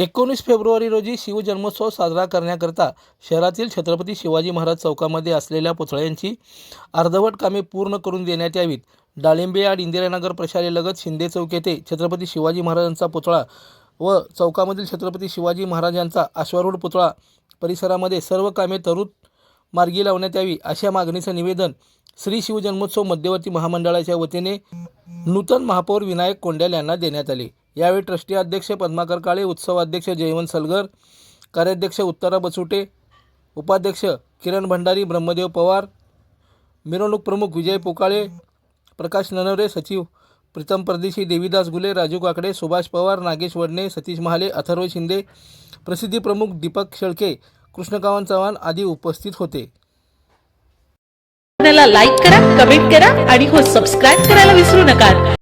एकोणीस फेब्रुवारी रोजी शिवजन्मोत्सव साजरा करण्याकरता शहरातील छत्रपती शिवाजी महाराज चौकामध्ये असलेल्या पुतळ्यांची अर्धवट कामे पूर्ण करून देण्यात यावीत. डाळिंबे यार्ड इंदिरानगर प्रशालेलगत शिंदे चौक येथे छत्रपती शिवाजी महाराजांचा पुतळा व चौकामधील छत्रपती शिवाजी महाराजांचा अश्वारूढ पुतळा परिसरामध्ये सर्व कामे तरुत मार्गी लावण्यात यावी अशा मागणीचं निवेदन श्री शिवजन्मोत्सव मध्यवर्ती महामंडळाच्या वतीने नूतन महापौर विनायक कोंड्याल यांना देण्यात आले. यावेळी ट्रस्टी अध्यक्ष पद्माकर काळे उत्सव अध्यक्ष जयवंत सलगर कार्याध्यक्ष उत्तरा बसुटे उपाध्यक्ष किरण भंडारी ब्रह्मदेव पवार मिरवणूक प्रमुख विजय पोकाळे प्रकाश ननवरे सचिव प्रीतम परदेशी देवीदास गुले राजू काकडे सुभाष पवार नागेश वडणे सतीश महाले अथर्व शिंदे प्रसिद्धी प्रमुख दीपक शेळके कृष्णकावंत चव्हाण आदी उपस्थित होते. लाईक करा कमेंट करा आणि हो सबस्क्राईब करायला विसरू नका.